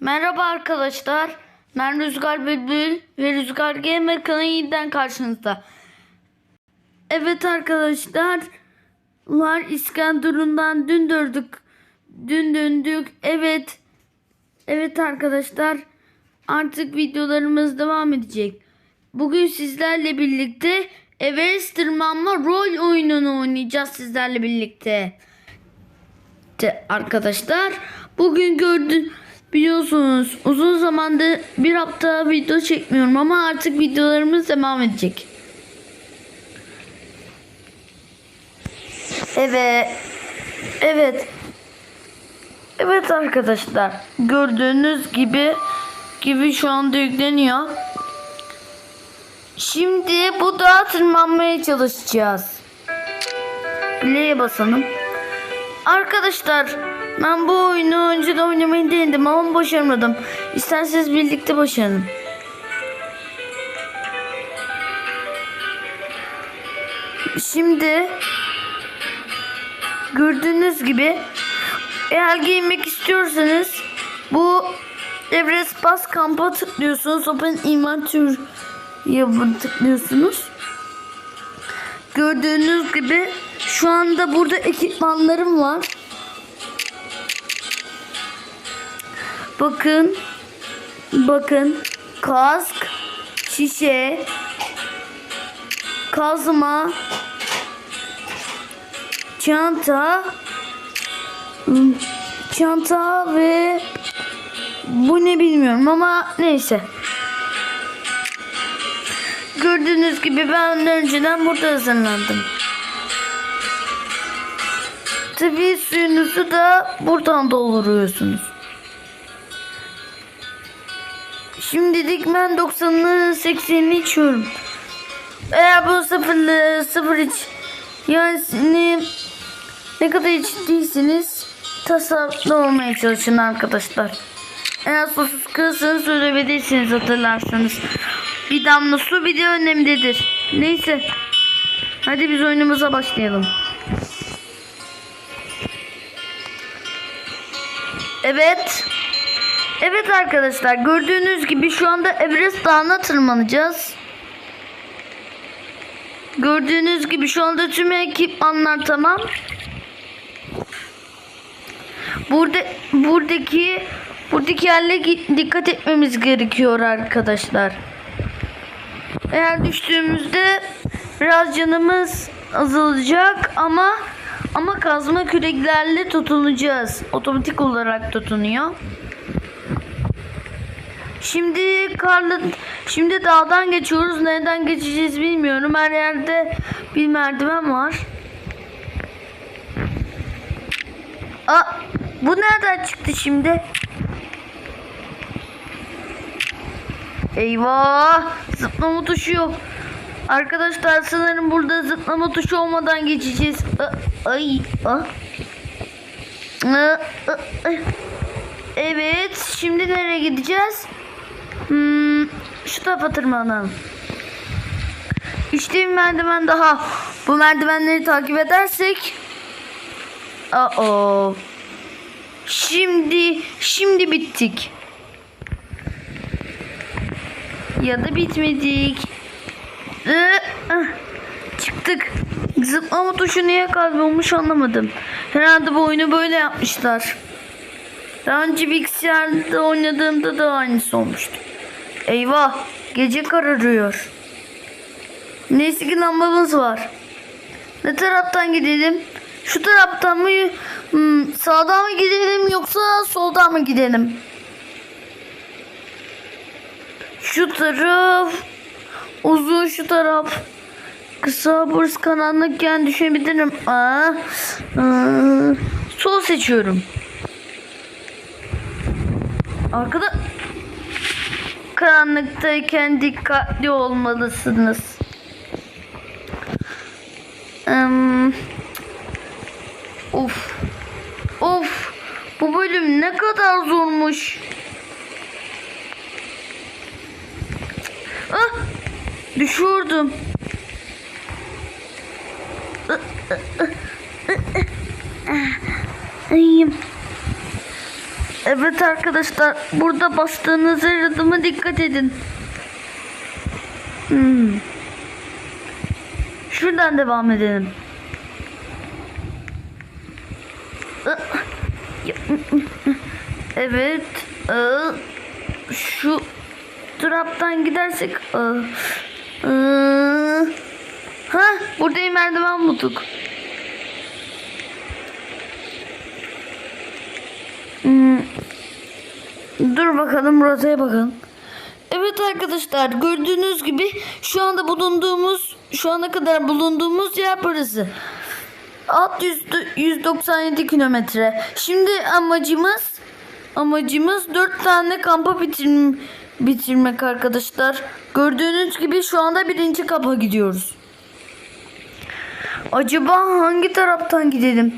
Merhaba arkadaşlar. Ben Rüzgar Bülbül ve Rüzgar Gamer kanalı yeniden karşınızda. Evet arkadaşlar. Var İskenderun'dan dün döndük. Dün döndük. Evet. Evet arkadaşlar. Artık videolarımız devam edecek. Bugün sizlerle birlikte Everest tırmanma rol oyununu oynayacağız sizlerle birlikte. De arkadaşlar bugün gördün biliyorsunuz uzun zamandır bir hafta video çekmiyorum ama artık videolarımız devam edecek. Evet. Evet. Evet arkadaşlar gördüğünüz gibi gibi şu anda yükleniyor. Şimdi bu dağa tırmanmaya çalışacağız. Bileğe basalım. Arkadaşlar ben bu oyunu önce oynamayı denedim ama başaramadım. İsterseniz birlikte başaralım. Şimdi gördüğünüz gibi eğer giymek istiyorsanız bu Everest Bas Kamp'a tıklıyorsunuz. Open Inventory yapın tıklıyorsunuz. Gördüğünüz gibi şu anda burada ekipmanlarım var. Bakın. Bakın. Kask. Şişe. Kazma. Çanta. ım, Çanta ve bu ne bilmiyorum ama neyse. Gördüğünüz gibi ben önceden burada hazırlandım. Tabii suyunuzu da buradan dolduruyorsunuz. Şimdilik ben 90'lı 80'li içiyorum. Eğer bu sıfırlı sıfır iç yani ne kadar içtiyseniz tasarruflu olmaya çalışın arkadaşlar. Eğer susuz kılsanız söyleyebilirsiniz hatırlarsanız. Bir damla su bir de önemlidir. Neyse. Hadi biz oyunumuza başlayalım. Evet. Evet arkadaşlar gördüğünüz gibi şu anda Everest Dağı'na tırmanacağız. Gördüğünüz gibi şu anda tüm ekipmanlar tamam. Burada buradaki buradaki yerlere gi- dikkat etmemiz gerekiyor arkadaşlar. Eğer düştüğümüzde biraz canımız azalacak ama ama kazma küreklerle tutunacağız. Otomatik olarak tutunuyor. Şimdi karlı şimdi dağdan geçiyoruz. Nereden geçeceğiz bilmiyorum. Her yerde bir merdiven var. Aa, bu nereden çıktı şimdi? Eyvah! Zıplama tuşu yok. Arkadaşlar sanırım burada zıplama tuşu olmadan geçeceğiz. A- Ay! A-. Evet, şimdi nereye gideceğiz? Şu tarafa tırmanalım. İşte bir merdiven daha. Bu merdivenleri takip edersek Aa. Şimdi şimdi bittik. Ya da bitmedik. Ee, ah, çıktık. Zıplama tuşu niye kaybolmuş anlamadım. Herhalde bu oyunu böyle yapmışlar. Daha önce bilgisayarda oynadığımda da aynısı olmuştu. Eyvah gece kararıyor. Neyse ki lambamız var. Ne taraftan gidelim? Şu taraftan mı? Hmm, sağdan mı gidelim yoksa soldan mı gidelim? Şu taraf uzun şu taraf kısa burası karanlıkken düşebilirim. Aa, aa, sol seçiyorum. Arkada karanlıktayken dikkatli olmalısınız. Hmm. Of. Of. Bu bölüm ne kadar zormuş. Ah! Düşüyordum. Ayım. Evet arkadaşlar burada bastığınız her adıma dikkat edin. Hmm. Şuradan devam edelim. Evet. ee, Şu traptan gidersek. ee, ee, Ha, burada merdiven bulduk. Hmm. Dur bakalım rotaya bakalım. Evet arkadaşlar gördüğünüz gibi şu anda bulunduğumuz şu ana kadar bulunduğumuz yer burası. Alt yüz, 197 kilometre. Şimdi amacımız amacımız 4 tane kampa bitirm, bitirmek arkadaşlar. Gördüğünüz gibi şu anda birinci kampa gidiyoruz. Acaba hangi taraftan gidelim?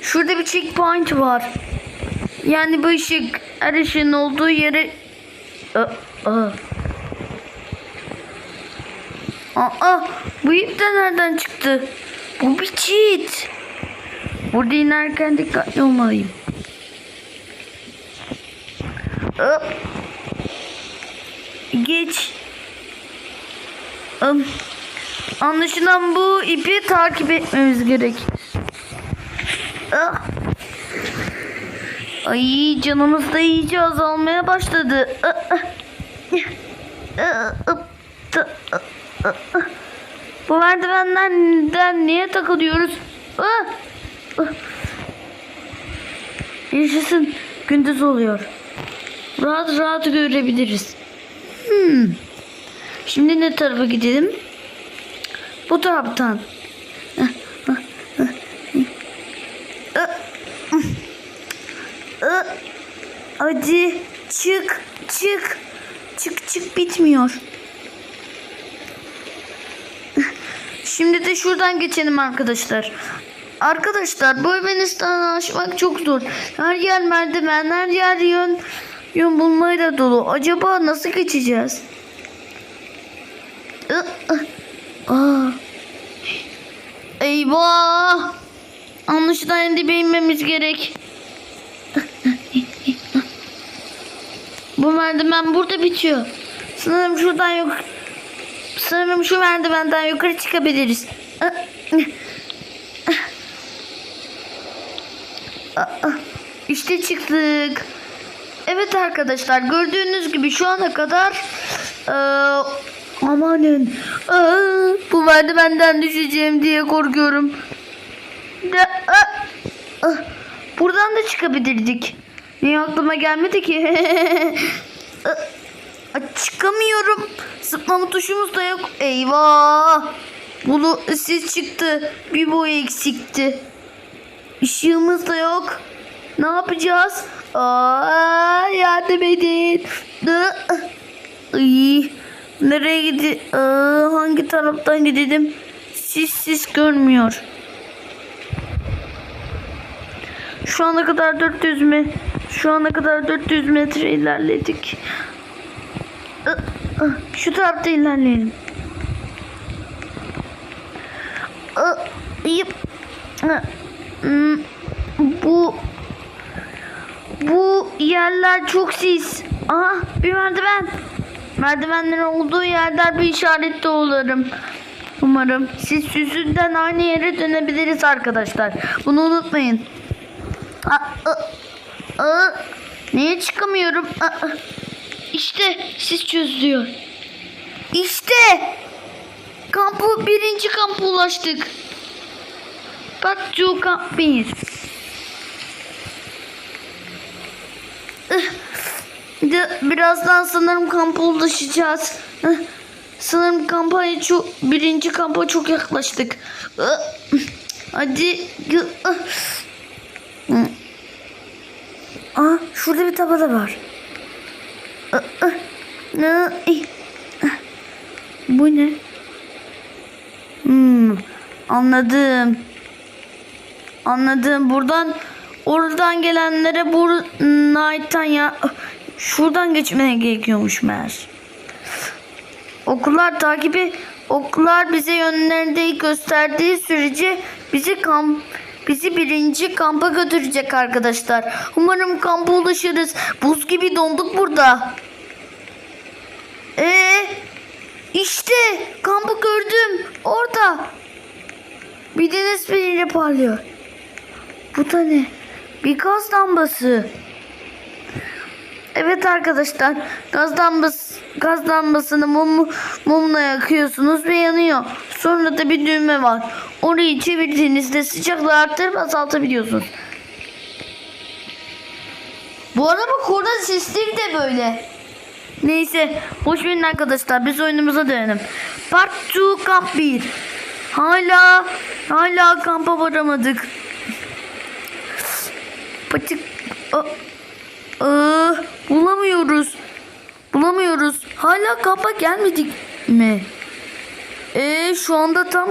Şurada bir checkpoint var. Yani bu ışık her ışığın olduğu yere... Aa, aa. Aa, bu ip de nereden çıktı? Bu bir cheat. Burada inerken dikkatli olmalıyım. Hop. Geç. Am. Anlaşılan bu ipi takip etmemiz gerek. Ah. Ay canımız da iyice azalmaya başladı. Bu merdivenlerden niye takılıyoruz? Yaşasın gündüz oluyor. Rahat rahat görebiliriz. Hmm. Şimdi ne tarafa gidelim? Bu taraftan. Hadi çık çık. Çık çık bitmiyor. Şimdi de şuradan geçelim arkadaşlar. Arkadaşlar bu Ermenistan'ı aşmak çok zor. Her yer merdiven, her yer yön, yön bulmayla dolu. Acaba nasıl geçeceğiz? Aa. Eyvah! Anlaşılan en dibe inmemiz gerek. Bu merdiven burada bitiyor. Sanırım şuradan yok. Sanırım şu merdivenden yukarı çıkabiliriz. İşte çıktık. Evet arkadaşlar gördüğünüz gibi şu ana kadar eee amanın aa, bu merdivenden düşeceğim diye korkuyorum. Aa, aa, buradan da çıkabilirdik. Niye aklıma gelmedi ki? Çıkamıyorum. Zıplama tuşumuz da yok. Eyvah. Bunu siz çıktı. Bir boy eksikti. Işığımız da yok. Ne yapacağız? Aa, yardım edin. Ay, nereye gidi? Aa, hangi taraftan gidelim? Sis sis görmüyor. Şu ana kadar 400 mi? Şu ana kadar 400 metre ilerledik. Şu tarafta ilerleyelim. Hmm, Bu bu yerler çok sis. Aha bir merdiven. Merdivenlerin olduğu yerler bir işaretli olurum. Umarım siz yüzünden aynı yere dönebiliriz arkadaşlar. Bunu unutmayın. Aa, aa, aa. Niye çıkamıyorum? Aa, işte sis çözülüyor. İşte kampı birinci kampa ulaştık. Bak Joe kamp bir. Birazdan sanırım kampa ulaşacağız. Sanırım kampanya çok birinci kampa çok yaklaştık. Hadi. Şurada bir tabela var. Bu ne? Hmm, anladım. Anladım. Buradan oradan gelenlere bu Night'tan ya şuradan geçmeye gerekiyormuş meğer. Okullar takibi okullar bize yönlerinde gösterdiği sürece bizi kamp bizi birinci kampa götürecek arkadaşlar. Umarım kampa ulaşırız. Buz gibi donduk burada. Ee, işte kampı gördüm. Orada. Bir deniz feneri parlıyor. Bu da ne? Bir gaz lambası. Evet arkadaşlar gaz lambası gaz lambasını mum, mumla yakıyorsunuz ve yanıyor. Sonra da bir düğme var. Orayı çevirdiğinizde sıcaklığı arttırıp azaltabiliyorsunuz. Bu araba korna sesleri de böyle. Neyse boş verin arkadaşlar biz oyunumuza dönelim. Part 2 kamp 1. Hala hala kampa varamadık. Patik aa, bulamıyoruz. Bulamıyoruz. Hala kampa gelmedik mi? Ee şu anda tam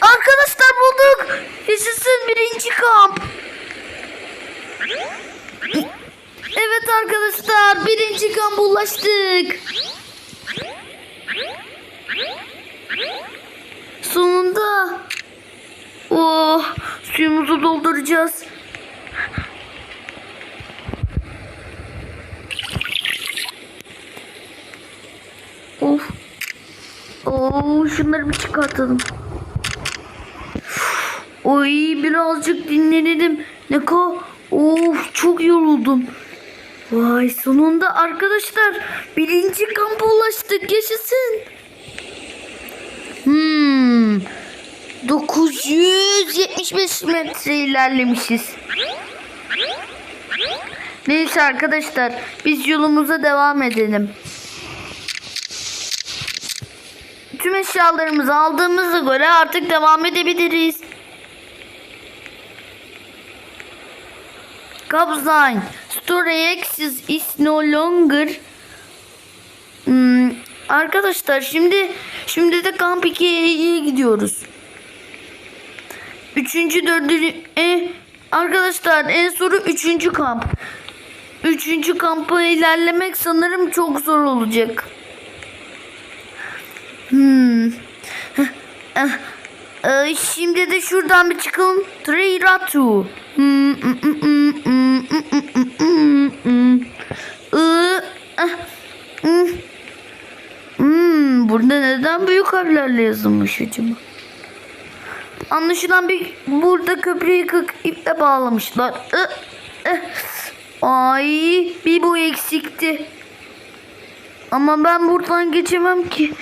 Arkadaşlar bulduk. Yaşasın birinci kamp. Evet arkadaşlar birinci kampa ulaştık. Sonunda. Oh suyumuzu dolduracağız. Of. Oo, şunları bir çıkartalım. Oy birazcık dinlenelim. Ne ko? Of çok yoruldum. Vay sonunda arkadaşlar birinci kampa ulaştık yaşasın. Hmm. 975 metre ilerlemişiz. Neyse arkadaşlar biz yolumuza devam edelim. Tüm eşyalarımızı aldığımıza göre artık devam edebiliriz. Kabzine. Store access is no longer. Hmm, arkadaşlar şimdi şimdi de kamp 2'ye gidiyoruz. Üçüncü, dördüncü, e, arkadaşlar en soru üçüncü kamp. Üçüncü kampa ilerlemek sanırım çok zor olacak. Ee, şimdi de şuradan bir çıkalım. Triratu. Hmm, burada neden büyük harflerle yazılmış acaba? Anlaşılan bir burada köprüyü kık iple bağlamışlar. Eh, Ay bir bu eksikti. Ama ben buradan geçemem ki.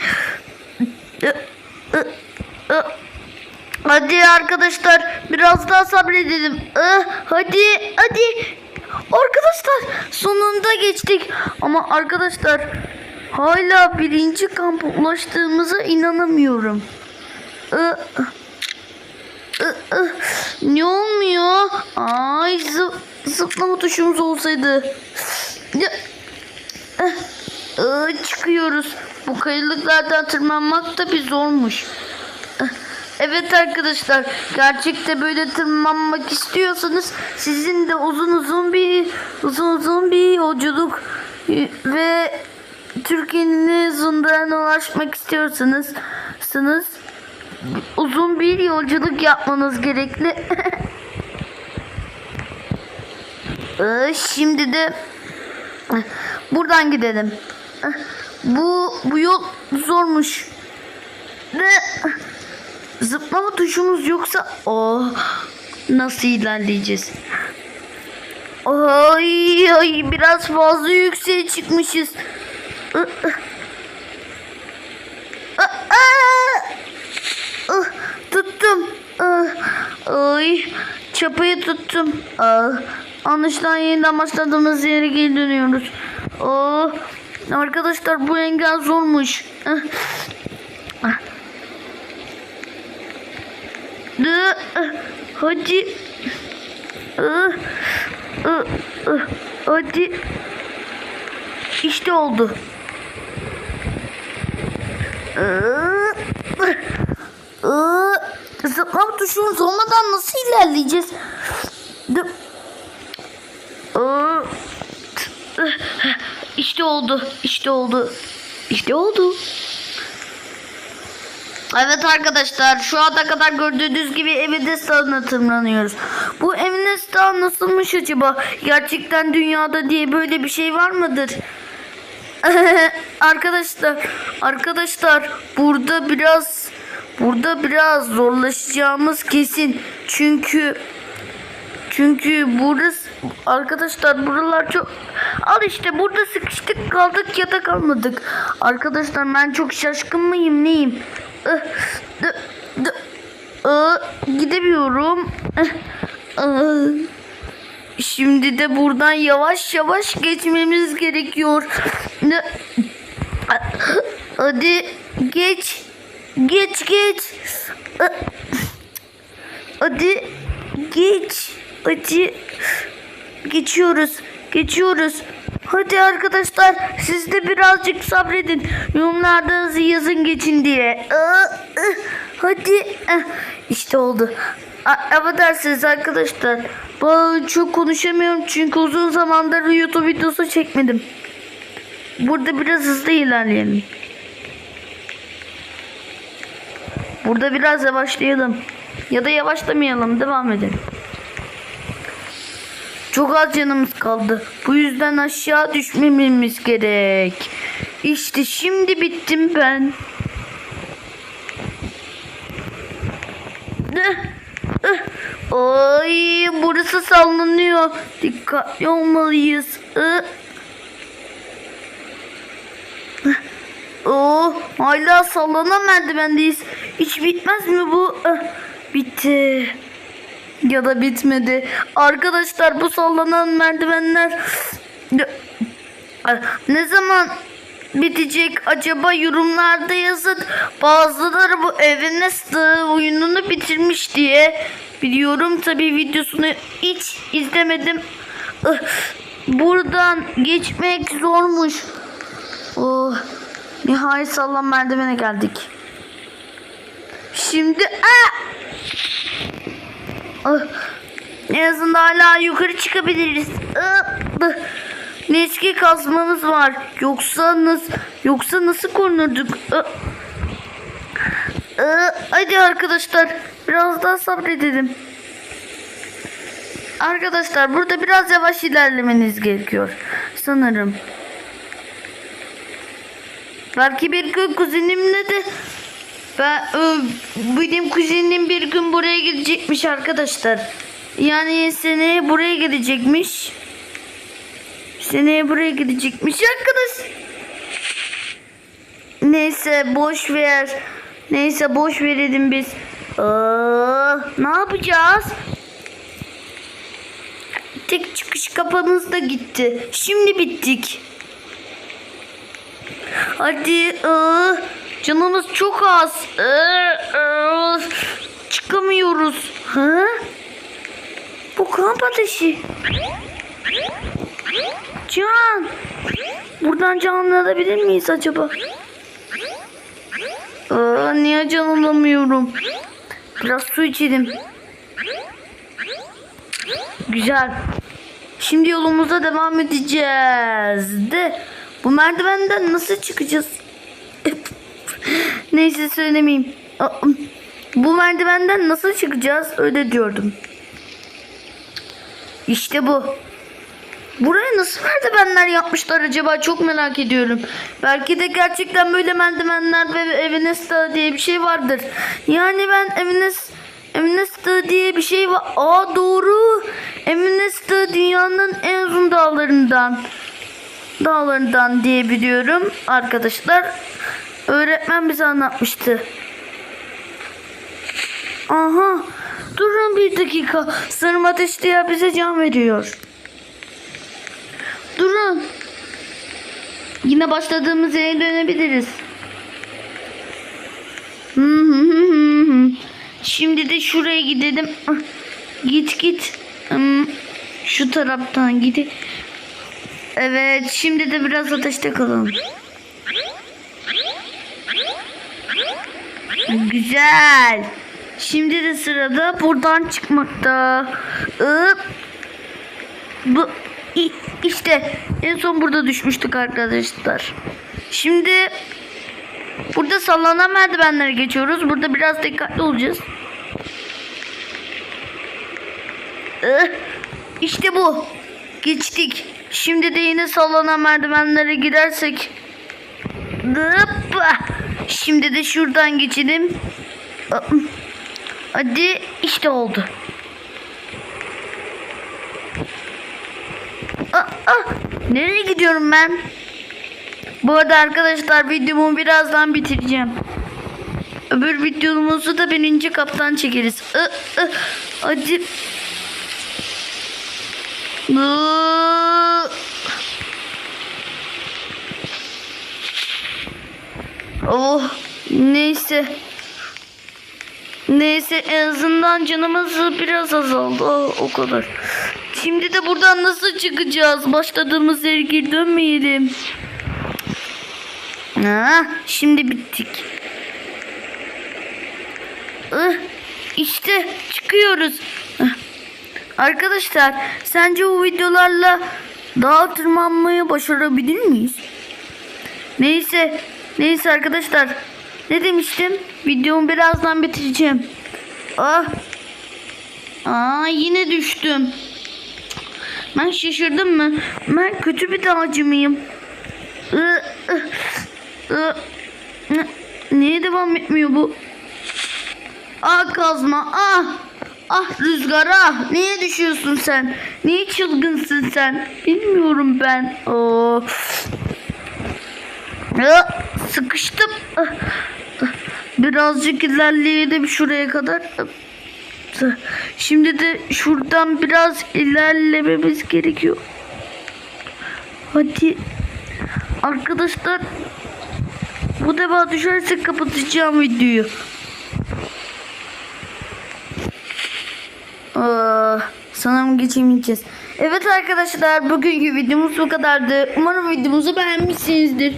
Hadi arkadaşlar biraz daha sabredelim. Ih, hadi hadi. Arkadaşlar sonunda geçtik. Ama arkadaşlar hala birinci kampa ulaştığımıza inanamıyorum. İh. Ne olmuyor? Ay zı zıplama tuşumuz olsaydı. Ya, eh, eh, çıkıyoruz. Bu kayalıklardan tırmanmak da bir zormuş. Evet arkadaşlar gerçekte böyle tırmanmak istiyorsanız sizin de uzun uzun bir uzun uzun bir yolculuk ve Türkiye'nin zundarına ulaşmak istiyorsanız sınız uzun bir yolculuk yapmanız gerekli. Ee, Şimdi de buradan gidelim. Bu bu yol zormuş. Zıplama tuşumuz yoksa oh nasıl ilerleyeceğiz? Ay ay biraz fazla yükseğe çıkmışız. Tuttum. Ay çapayı tuttum. Ah, Anlaşılan yeniden başladığımız yere geri dönüyoruz. Oh, arkadaşlar bu engel zormuş. Dı, hacı. Hacı. İşte oldu. Zıplak tuşunu olmadan nasıl ilerleyeceğiz? İşte oldu. İşte oldu. İşte oldu. Evet arkadaşlar şu ana kadar gördüğünüz gibi Everest Dağı'na tırmanıyoruz. Bu Dağı nasılmış acaba? Gerçekten dünyada diye böyle bir şey var mıdır? arkadaşlar arkadaşlar burada biraz burada biraz zorlaşacağımız kesin. Çünkü çünkü burası arkadaşlar buralar çok al işte burada sıkıştık kaldık ya da kalmadık. Arkadaşlar ben çok şaşkın mıyım neyim? Gidemiyorum. Şimdi de buradan yavaş yavaş geçmemiz gerekiyor. Hadi geç. Geç geç. Hadi geç. Hadi. Geçiyoruz. Geçiyoruz. Hadi arkadaşlar siz de birazcık sabredin. Yorumlarda yazın geçin diye. Aa, ıh, Hadi. Eh, İşte oldu. Affedersiniz arkadaşlar. Ben çok konuşamıyorum çünkü uzun zamandır YouTube videosu çekmedim. Burada biraz hızlı ilerleyelim. Burada biraz yavaşlayalım. Ya da yavaşlamayalım. Devam edelim. Çok az canımız kaldı. Bu yüzden aşağı düşmememiz gerek. İşte şimdi bittim ben. Ay burası sallanıyor. Dikkatli olmalıyız. Oh, hala sallanan merdivendeyiz. Hiç bitmez mi bu? Bitti. Ya da bitmedi. Arkadaşlar bu sallanan merdivenler ne zaman bitecek acaba yorumlarda yazın. Bazıları bu Everest Dağı oyununu bitirmiş diye biliyorum. Tabi videosunu hiç izlemedim. Buradan geçmek zormuş. Oh, nihayet sallan merdivene geldik. Şimdi ah! Ah, En azından hala yukarı çıkabiliriz. Ah, ah. Neski kazmamız var. Yoksa nasıl yoksa nasıl korunurduk? Ah. Ah, Hadi arkadaşlar biraz daha sabredelim. Arkadaşlar burada biraz yavaş ilerlemeniz gerekiyor. Sanırım. Belki bir gün kuzenimle de ben e, benim kuzenim bir gün buraya gidecekmiş arkadaşlar. Yani seneye buraya gidecekmiş. Seneye buraya gidecekmiş arkadaş. Neyse boş ver. Neyse boş verelim biz. Aa, ne yapacağız? Tek çıkış kapımız da gitti. Şimdi bittik. Hadi. ıı, canımız çok az. Iı, ıı, çıkamıyoruz. Ha? Bu kamp ateşi. Can. Buradan canlanabilir miyiz acaba? Aa, niye canlanamıyorum? Biraz su içelim. Güzel. Şimdi yolumuza devam edeceğiz. De bu merdivenden nasıl çıkacağız? Neyse söylemeyeyim. Bu merdivenden nasıl çıkacağız? Öyle diyordum. İşte bu. Buraya nasıl merdivenler yapmışlar acaba çok merak ediyorum. Belki de gerçekten böyle merdivenler ve Everest Dağı diye bir şey vardır. Yani ben Everest Dağı diye bir şey var. Aa doğru. Everest Dağı dünyanın en uzun dağlarından. Dağlarından diye biliyorum arkadaşlar. Öğretmen bize anlatmıştı. Aha. Durun bir dakika. Sarım ateşli ya bize can veriyor. Durun. Yine başladığımız yere dönebiliriz. Şimdi de şuraya gidelim. Ah, Git git. Hmm, Şu taraftan gidi. Evet şimdi de biraz ateşte kalalım. Güzel. Şimdi de sırada buradan çıkmakta. Iı, bu işte en son burada düşmüştük arkadaşlar. Şimdi Burada sallanan merdivenlere geçiyoruz. Burada biraz dikkatli olacağız. İşte bu. Geçtik. Şimdi de yine sallanan merdivenlere girersek. Hoppa. Şimdi de şuradan geçelim. Hadi işte oldu. Ah, ah. Nereye gidiyorum ben? Bu arada arkadaşlar videomu birazdan bitireceğim. Öbür videomuzu da birinci kaptan çekeriz. Ah, ah. Hadi. Ah. Oh neyse. Neyse en azından canımız biraz azaldı. Oh, o kadar. Şimdi de buradan nasıl çıkacağız? Başladığımız yere geri dönmeyelim. Ha, şimdi bittik. Ih, işte çıkıyoruz. Arkadaşlar sence bu videolarla dağa tırmanmayı başarabilir miyiz? Neyse. Neyse arkadaşlar. Ne demiştim? Videomu birazdan bitireceğim. Ah. Aa yine düştüm. Ben şaşırdım mı? Ben kötü bir dağcı mıyım? Niye devam etmiyor bu? Ah kazma ah. Ah rüzgar ah. Niye düşüyorsun sen? Niye çılgınsın sen? Bilmiyorum ben. Oh. Sıkıştım. Birazcık ilerleyelim şuraya kadar. Şimdi de şuradan biraz ilerlememiz gerekiyor. Hadi. Arkadaşlar bu defa düşersek kapatacağım videoyu. Aa, sanırım geçemeyeceğiz. Evet arkadaşlar bugünkü videomuz bu kadardı. Umarım videomuzu beğenmişsinizdir.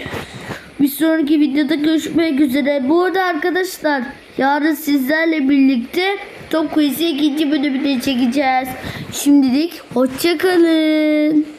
Bir sonraki videoda görüşmek üzere. Bu arada arkadaşlar yarın sizlerle birlikte Top Quiz'i ikinci bölümünü çekeceğiz. Şimdilik hoşçakalın.